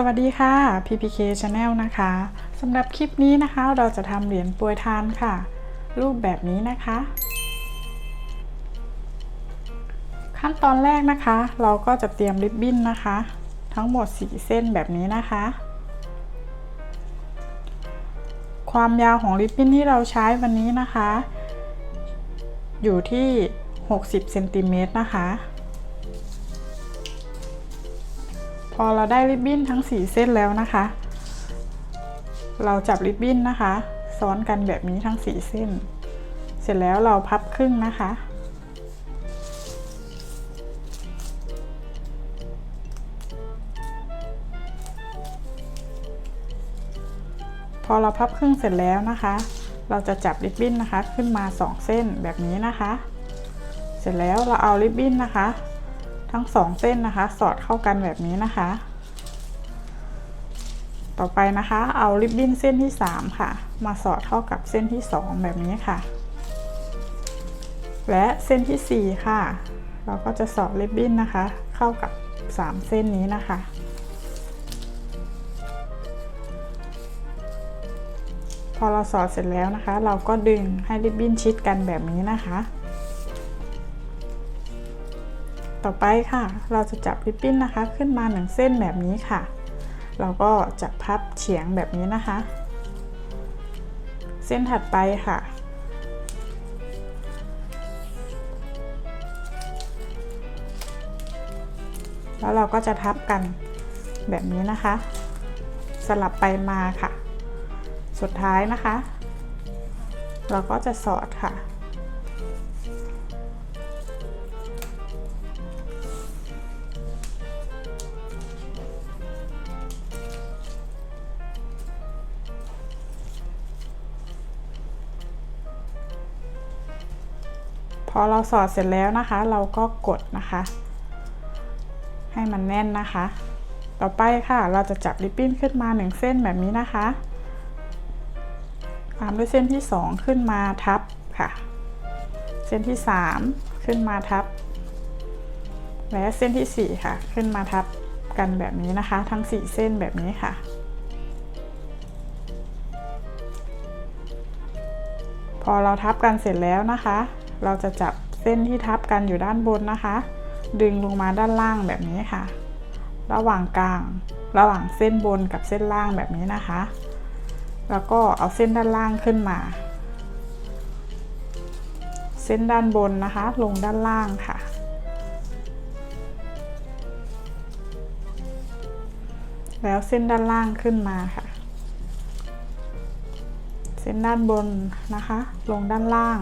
สวัสดีค่ะ PPK Channel นะคะสำหรับคลิปนี้นะคะเราจะทำเหรียญปรยทานค่ะ รูปแบบนี้นะคะ ขั้นตอนแรกนะคะ เราก็จะเตรียมริบบิ้นนะคะ ทั้งหมด 4 เส้นแบบนี้นะคะ ความยาวของริบบิ้นที่เราใช้วันนี้นะคะ อยู่ที่ 60เซนติเมตรนะคะ พอเราได้ริบบิ้นทั้ง 4 เส้นแล้วนะคะ เราจับริบบิ้นนะคะ ซ้อนกันแบบนี้ทั้ง 4 เส้น เสร็จแล้วเราพับครึ่งนะคะ พอเราพับครึ่งเสร็จแล้วนะคะ เราจะจับริบบิ้นนะคะขึ้นมา 2 เส้นแบบนี้นะคะ เสร็จแล้วเราเอาริบบิ้นนะคะ ทั้งสองเส้นนะคะ สอดเข้ากันแบบนี้นะคะ ต่อไปนะคะ เอาริบบิ้นเส้นที่ 3 ค่ะ มาสอดเข้ากับเส้นที่ 2 แบบนี้ค่ะ และเส้นที่ 4 ค่ะ เราก็จะสอดริบบิ้นนะคะ เข้ากับ 3 เส้นนี้นะคะพอเราสอดเสร็จแล้วนะคะ เราก็ดึงให้ริบบิ้นชิดกันแบบนี้นะคะ ต่อไปค่ะ เราจะจับริบบิ้นนะคะ ขึ้นมาหนึ่งเส้นแบบนี้ค่ะ เราก็จะพับเฉียงแบบนี้นะคะ เส้นถัดไปค่ะ แล้วเราก็จะทับกันแบบนี้นะคะ สลับไปมาค่ะ สุดท้ายนะคะ เราก็จะสอดค่ะ พอเราสอดเสร็จแล้วนะคะ เราก็กดนะคะ ให้มันแน่นนะคะ ต่อไปค่ะเราจะจับริบบิ้นขึ้นมาหนึ่งเส้นแบบนี้นะคะตามด้วยเส้นที่ 2 ขึ้นมาทับค่ะ เส้นที่ 3 ขึ้นมาทับ และเส้นที่ 4 ค่ะ ขึ้นมาทับกันแบบนี้นะคะ ทั้ง 4 เส้นแบบนี้ค่ะพอเราทับกันเสร็จแล้วนะคะ เราจะจับเส้นที่ทับกันอยู่ด้านบนนะคะ ดึงลงมาด้านล่างแบบนี้ค่ะ ระหว่างกลาง ระหว่างเส้นบนกับเส้นล่างแบบนี้นะคะ แล้วก็เอาเส้นด้านล่างขึ้นมา เส้นด้านบนนะคะ ลงด้านล่างค่ะ แล้วเส้นด้านล่างขึ้นมาค่ะเส้นด้านบนนะคะ ลงด้านล่าง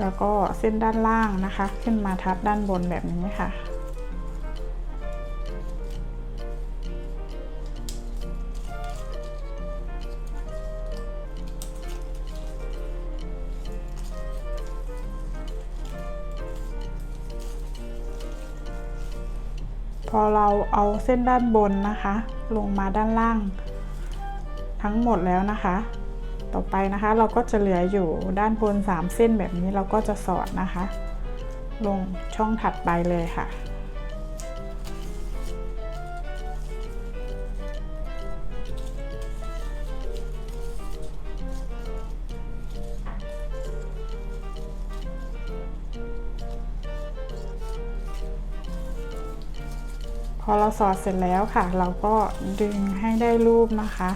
แล้วก็เส้นด้านล่างนะคะ ขึ้นมาทับด้านบนแบบนี้ค่ะ พอเราเอาเส้นด้านบนนะคะ ลงมาด้านล่าง ทั้งหมดแล้วนะคะ ต่อไปนะคะ เราก็จะเหลืออยู่ด้านบน 3 เส้นแบบนี้เราก็จะสอดนะคะ ลงช่องถัดไปเลยค่ะ พอเราสอดเสร็จแล้วค่ะ เราก็ดึงให้ได้รูปนะคะ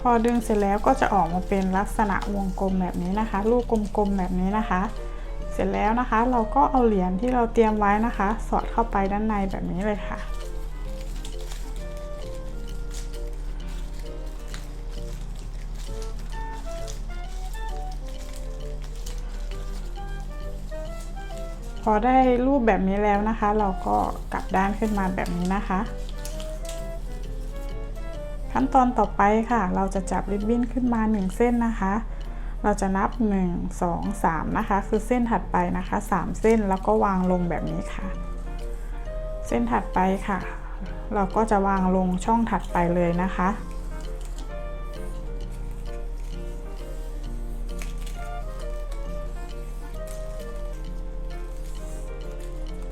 พอดึงเสร็จแล้วก็จะออกมาเป็นลักษณะวงกลมแบบนี้นะคะ ลูกกลมๆแบบนี้นะคะ เสร็จแล้วนะคะ เราก็เอาเหรียญที่เราเตรียมไว้นะคะ สอดเข้าไปด้านในแบบนี้เลยค่ะ พอได้รูปแบบนี้แล้วนะคะ เราก็กลับด้านขึ้นมาแบบนี้นะคะ ขั้นขั้นตอนต่อไปค่ะ เราจะจับริบบิ้นขึ้นมา 1 เส้นนะคะ เราจะนับ 1 2 3 นะคะ คือเส้นถัดไปนะคะ 3 เส้นแล้วก็วางลงแบบนี้ค่ะ เส้นถัดไปค่ะ เราก็จะวางลงช่องถัดไปเลยนะคะ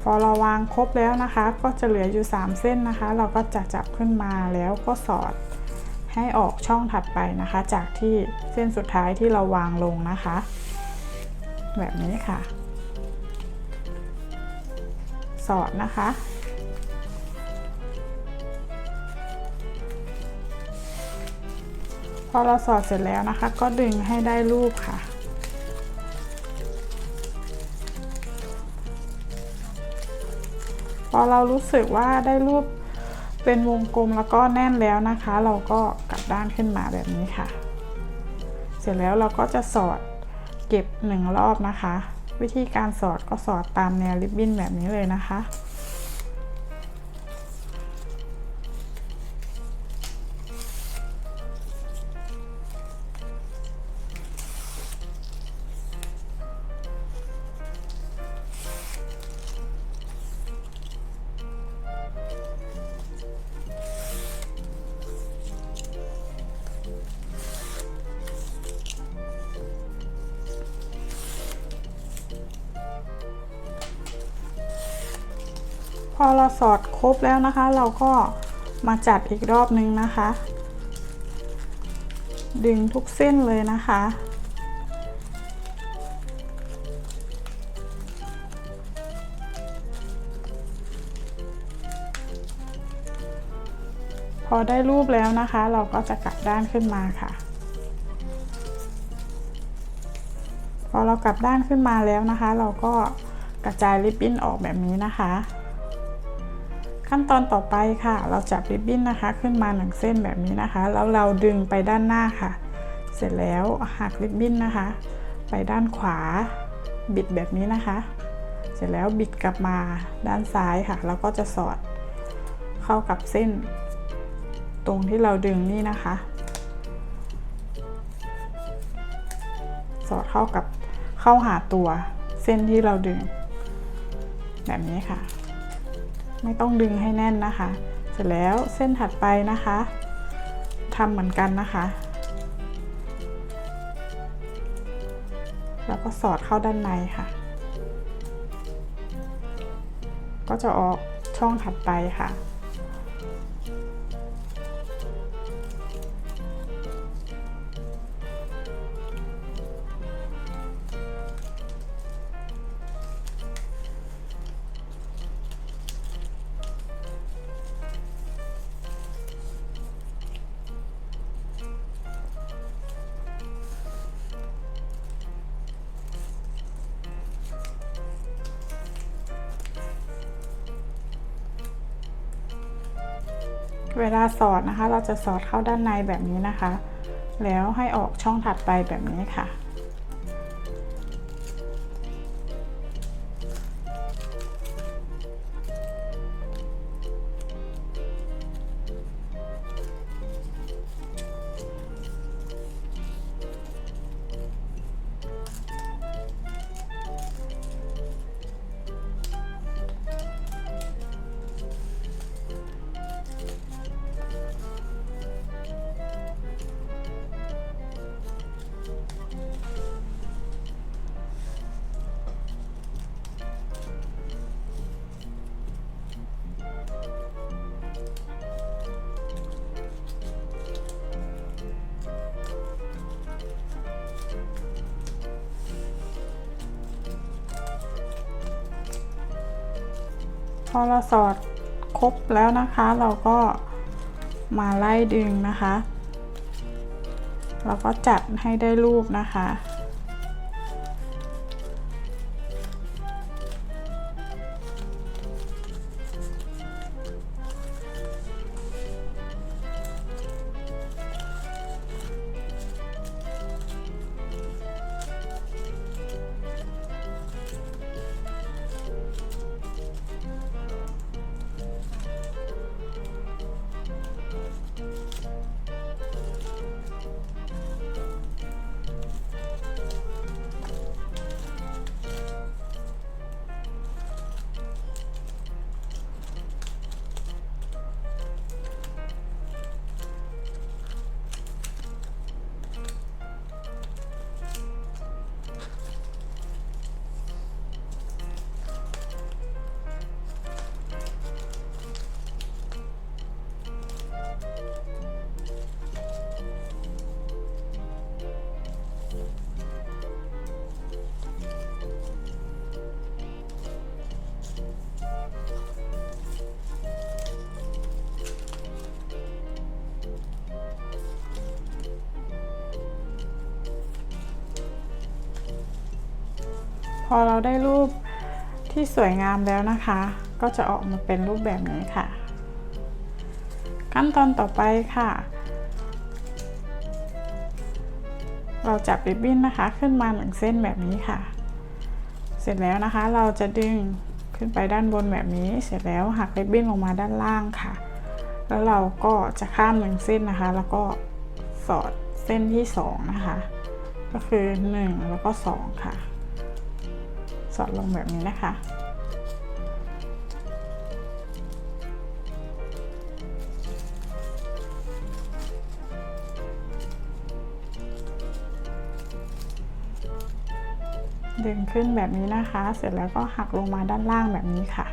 พอเราวางครบแล้วนะคะ ก็จะเหลืออยู่ 3 เส้นนะคะ เราก็จะจับขึ้นมาแล้วก็สอด ให้ออกช่องถัดไปนะคะ จากที่เส้นสุดท้ายที่เราวางลงนะคะ แบบนี้ค่ะ สอดนะคะ พอเราสอดเสร็จแล้วนะคะ ก็ดึงให้ได้รูปค่ะพอเรารู้สึกว่าได้รูป เป็นวงกลมแล้วก็แน่นแล้วนะคะ เราก็กลับด้านขึ้นมาแบบนี้ค่ะ เสร็จแล้วเราก็จะสอดเก็บหนึ่งรอบนะคะ วิธีการสอดก็สอดตามแนวริบบิ้นแบบนี้เลยนะคะ พอเราสอดครบแล้วนะคะ เราก็มาจัดอีกรอบนึงนะคะ ดึงทุกเส้นเลยนะคะพอได้รูปแล้วนะคะ เราก็จะกลับด้านขึ้นมาค่ะ พอเรากลับด้านขึ้นมาแล้วนะคะ เราก็กระจายริบบิ้นออกแบบนี้นะคะ ขั้นตอนต่อไปค่ะ เราจับริบบิ้นนะคะ ขึ้นมาหนึ่งเส้นแบบนี้นะคะ แล้วเราดึงไปด้านหน้าค่ะ เสร็จแล้วหักริบบิ้นนะคะ ไปด้านขวา บิดแบบนี้นะคะ เสร็จแล้วบิดกลับมาด้านซ้ายค่ะ แล้วก็จะสอดเข้ากับเส้น ตรงที่เราดึงนี่นะคะ สอดเข้ากับเข้าหาตัวเส้นที่เราดึง แบบนี้ค่ะ ไม่ต้องดึงให้แน่นนะคะ เสร็จแล้วเส้นถัดไปนะคะทำเหมือนกันนะคะ แล้วก็สอดเข้าด้านในค่ะ ก็จะออกช่องถัดไปค่ะ เวลาสอดนะคะ เราจะสอดเข้าด้านในแบบนี้นะคะ แล้วให้ออกช่องถัดไปแบบนี้ค่ะ พอเราสอดครบแล้วนะคะเราก็มาไล่ดึงนะคะ เราก็จัดให้ได้รูปนะคะ พอเราได้รูปที่สวยงามแล้วนะคะ ก็จะออกมาเป็นรูปแบบนี้ค่ะ ขั้นตอนต่อไปค่ะ เราจับริบบิ้นนะคะขึ้นมาหนึ่งเส้นแบบนี้ค่ะ เสร็จแล้วนะคะเราจะดึงขึ้นไปด้านบนแบบนี้เสร็จแล้วหักริบบิ้นลงมาด้านล่างค่ะ แล้วเราก็จะข้ามหนึ่งเส้นนะคะ แล้วก็สอดเส้นที่สองนะคะ ก็คือ 1 แล้วก็ 2 ค่ะ สอดลงแบบนี้นะคะ ดึงขึ้นแบบนี้นะคะ เสร็จแล้วก็หักลงมาด้านล่างแบบนี้ค่ะ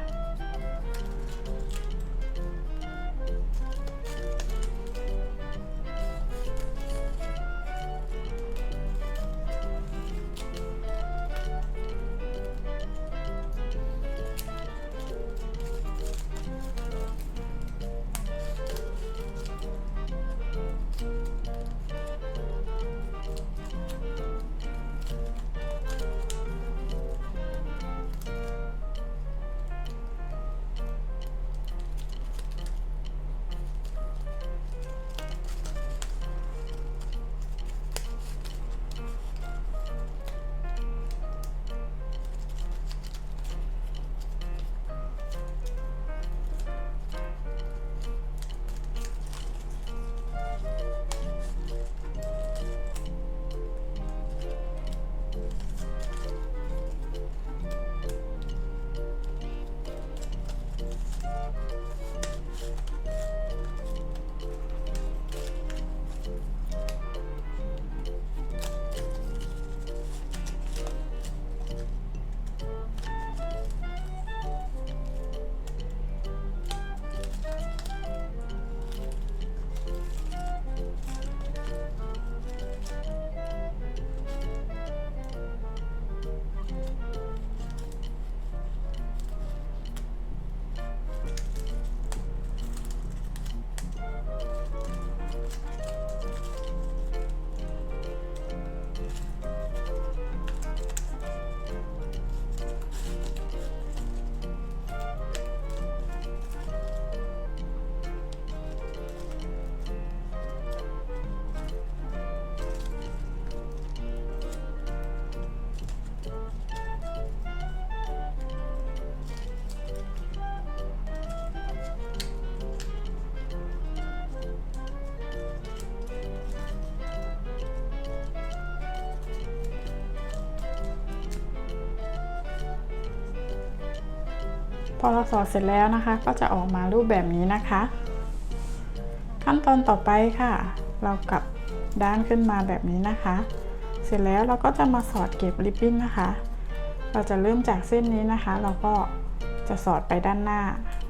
อเราสอดเสร็จแล้วนะคะ ก็จะออกมารูปแบบนี้นะคะ ขั้นตอนต่อไปค่ะ เรากลับด้านขึ้นมาแบบนี้นะคะ เสร็จแล้วเราก็จะมาสอดเก็บริบบิ้นนะคะ เราจะเริ่มจากเส้นนี้นะคะ เราก็จะสอดไปด้านหน้า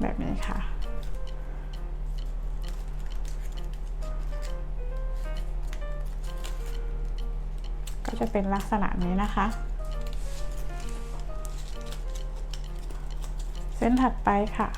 แบบนี้ค่ะก็จะเป็นลักษณะนี้นะคะ เส้นถัดไปค่ะ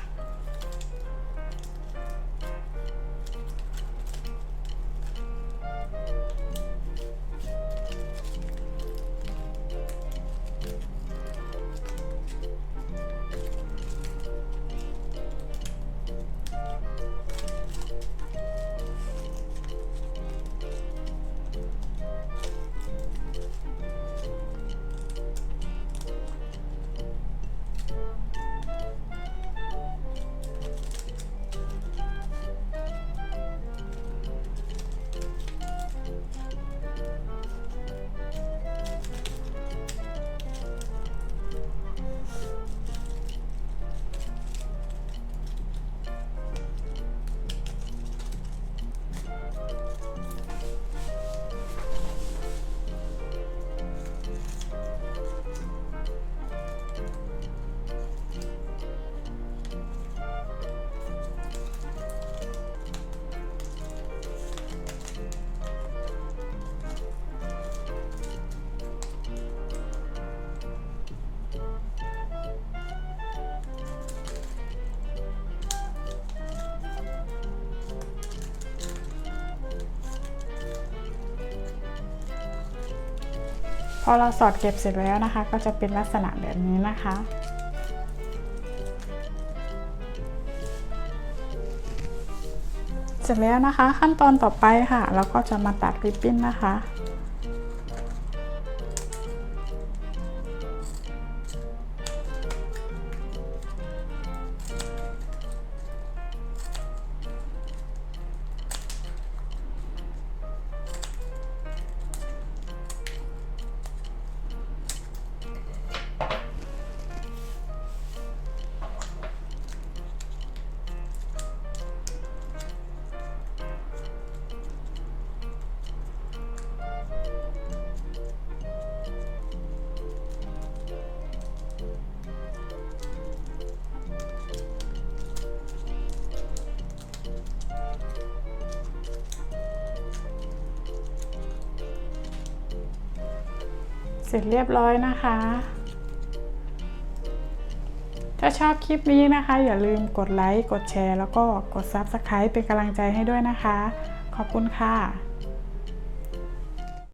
อเราสอดเก็บเสร็จแล้วนะคะ ก็จะเป็นลักษณะแบบนี้นะคะ เสร็จแล้วนะคะขั้นตอนต่อไปค่ะ เราก็จะมาตัดริบบิ้นนะคะ ร็จเรียบร้อยนะคะ ถ้าชอบคลิปนี้นะคะ อย่าลืมกดไลค์ กดแชร์ แล้วก็กด Subscribe เป็นกำลังใจให้ด้วยนะคะ ขอบคุณค่ะ